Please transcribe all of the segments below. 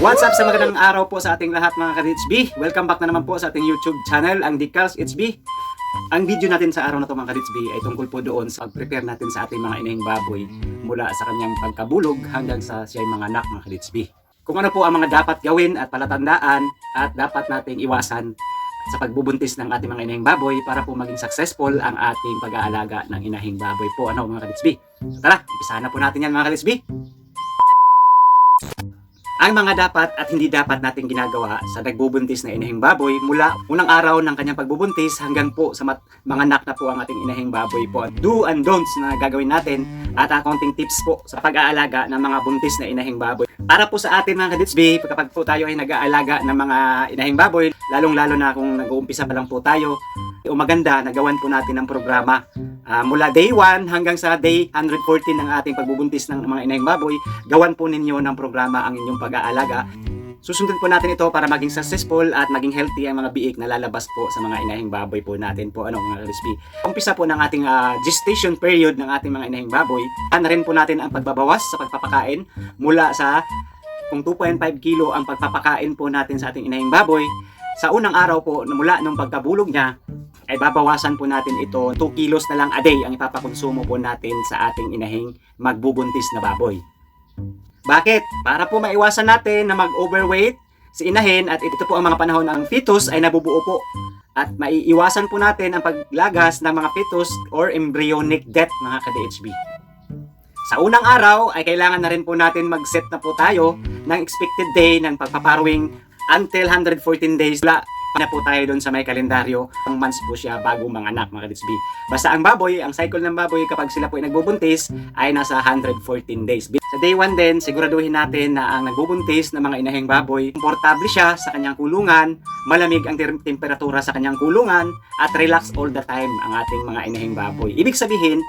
What's up sa magandang araw po sa ating lahat mga ka-HB? Welcome back na naman po sa ating YouTube channel, ang Decals HB. Ang video natin sa araw na to mga ka-HB ay tungkol po doon sa pag-prepare natin sa ating mga inahing baboy mula sa kanyang pagkabulog hanggang sa siya'y mga anak mga ka-HB. Kung ano po ang mga dapat gawin at palatandaan at dapat nating iwasan sa pagbubuntis ng ating mga inahing baboy para po maging successful ang ating pag-aalaga ng inahing baboy po ano mga ka-HB. So tara, umpisahan na po natin yan mga ka-HB ang mga dapat at hindi dapat nating ginagawa sa nagbubuntis na inahing baboy mula unang araw ng kanyang pagbubuntis hanggang po sa mat- mga anak na po ang ating inahing baboy po. Do and don'ts na gagawin natin at uh, konting tips po sa pag-aalaga ng mga buntis na inahing baboy. Para po sa atin mga kaditsbi, kapag po tayo ay nag-aalaga ng mga inahing baboy, lalong-lalo na kung nag-uumpisa pa lang po tayo, o maganda, nagawan po natin ng programa Ah, mula day 1 hanggang sa day 114 ng ating pagbubuntis ng mga inahing baboy, gawan po ninyo ng programa ang inyong pag-aalaga. Susundin po natin ito para maging successful at maging healthy ang mga biik na lalabas po sa mga inahing baboy po natin po ano mga crispy. Umpisa po ng ating ah, gestation period ng ating mga inahing baboy. Ano rin po natin ang pagbabawas sa pagpapakain mula sa kung 2.5 kilo ang pagpapakain po natin sa ating inahing baboy. Sa unang araw po mula nung pagkabulog niya, ay babawasan po natin ito 2 kilos na lang a day ang ipapakonsumo po natin sa ating inahing magbubuntis na baboy. Bakit? Para po maiwasan natin na mag-overweight si inahin at ito po ang mga panahon ng fetus ay nabubuo po. At maiiwasan po natin ang paglagas ng mga fetus or embryonic death mga ka-DHB. Sa unang araw ay kailangan na rin po natin mag-set na po tayo ng expected day ng pagpaparawing until 114 days. Wala na po tayo doon sa may kalendaryo. Ang months po siya bago mga anak mga kaditsbi. Basta ang baboy, ang cycle ng baboy kapag sila po ay nagbubuntis ay nasa 114 days. Sa day 1 din, siguraduhin natin na ang nagbubuntis ng mga inahing baboy, komportable siya sa kanyang kulungan, malamig ang temperatura sa kanyang kulungan, at relax all the time ang ating mga inahing baboy. Ibig sabihin,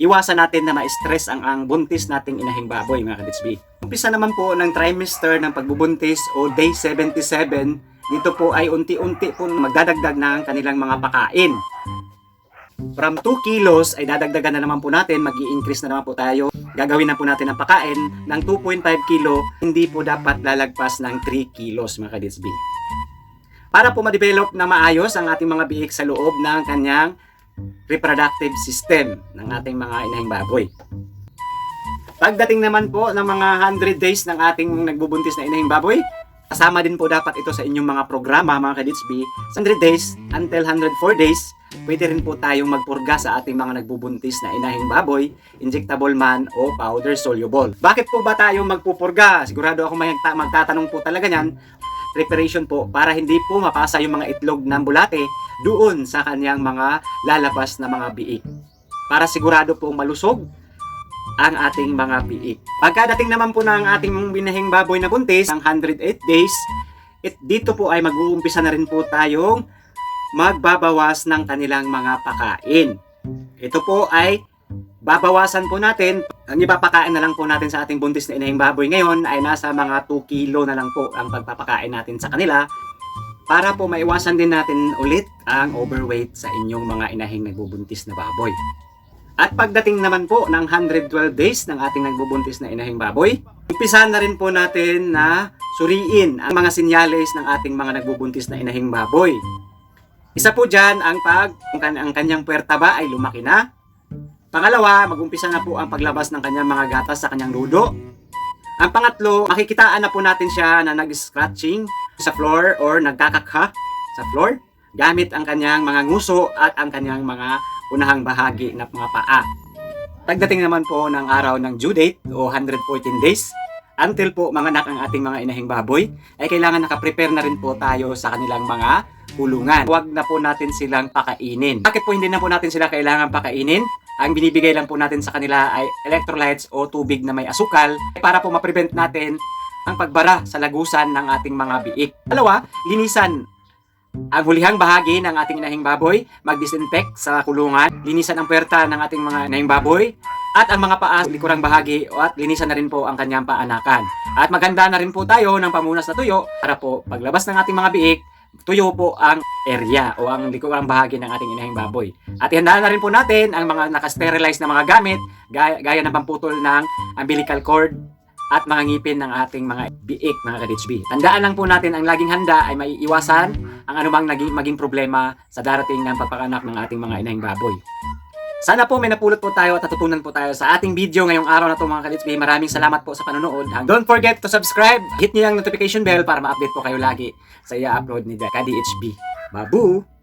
iwasan natin na ma-stress ang, ang buntis nating inahing baboy mga kaditsbi. Umpisa naman po ng trimester ng pagbubuntis o day 77 dito po ay unti-unti po magdadagdag ng kanilang mga pakain. From 2 kilos ay dadagdagan na naman po natin, mag increase na naman po tayo. Gagawin na po natin ang pakain ng 2.5 kilo, hindi po dapat lalagpas ng 3 kilos mga kadisbi. Para po ma-develop na maayos ang ating mga biik sa loob ng kanyang reproductive system ng ating mga inahing baboy. Pagdating naman po ng mga 100 days ng ating nagbubuntis na inahing baboy, Kasama din po dapat ito sa inyong mga programa mga kaditsbi. Sa 100 days until 104 days, pwede rin po tayong magpurga sa ating mga nagbubuntis na inahing baboy, injectable man o powder soluble. Bakit po ba tayo magpupurga? Sigurado ako may magta- magtatanong po talaga niyan. Preparation po para hindi po mapasa yung mga itlog ng bulate doon sa kanyang mga lalabas na mga biik. Para sigurado po malusog ang ating mga biik. Pagkadating naman po ng ating binahing baboy na buntis, ang 108 days, it, dito po ay mag-uumpisa na rin po tayong magbabawas ng kanilang mga pakain. Ito po ay babawasan po natin. Ang ipapakain na lang po natin sa ating buntis na inahing baboy ngayon ay nasa mga 2 kilo na lang po ang pagpapakain natin sa kanila para po maiwasan din natin ulit ang overweight sa inyong mga inahing nagbubuntis na baboy. At pagdating naman po ng 112 days ng ating nagbubuntis na inahing baboy, umpisahan na rin po natin na suriin ang mga sinyales ng ating mga nagbubuntis na inahing baboy. Isa po dyan ang pag ang kanyang puwerta ba ay lumaki na. Pangalawa, mag-umpisa na po ang paglabas ng kanyang mga gatas sa kanyang ludo. Ang pangatlo, makikitaan na po natin siya na nag-scratching sa floor or nagkakakha sa floor gamit ang kanyang mga nguso at ang kanyang mga unahang bahagi ng mga paa. Pagdating naman po ng araw ng due date o 114 days, until po manganak ang ating mga inahing baboy, ay kailangan nakaprepare na rin po tayo sa kanilang mga kulungan. Huwag na po natin silang pakainin. Bakit po hindi na po natin sila kailangan pakainin? Ang binibigay lang po natin sa kanila ay electrolytes o tubig na may asukal para po ma-prevent natin ang pagbara sa lagusan ng ating mga biik. Dalawa, linisan ang hulihang bahagi ng ating inahing baboy, mag-disinfect sa kulungan, linisan ang puwerta ng ating mga inahing baboy, at ang mga paa likurang bahagi at linisan na rin po ang kanyang paanakan. At maganda na rin po tayo ng pamunas na tuyo para po paglabas ng ating mga biik, tuyo po ang area o ang likurang bahagi ng ating inahing baboy. At ihandaan na rin po natin ang mga nakasterilize na mga gamit, gaya, gaya ng pamputol ng umbilical cord, at mga ngipin ng ating mga biik, mga ka-HB. Tandaan lang po natin ang laging handa ay maiiwasan ang anumang naging, maging problema sa darating ng pagpakanak ng ating mga inahing baboy. Sana po may napulot po tayo at natutunan po tayo sa ating video ngayong araw na to mga ka-HB. Maraming salamat po sa panonood. Don't forget to subscribe. Hit niyo yung notification bell para ma-update po kayo lagi sa i-upload ni Kadi HB. Babu!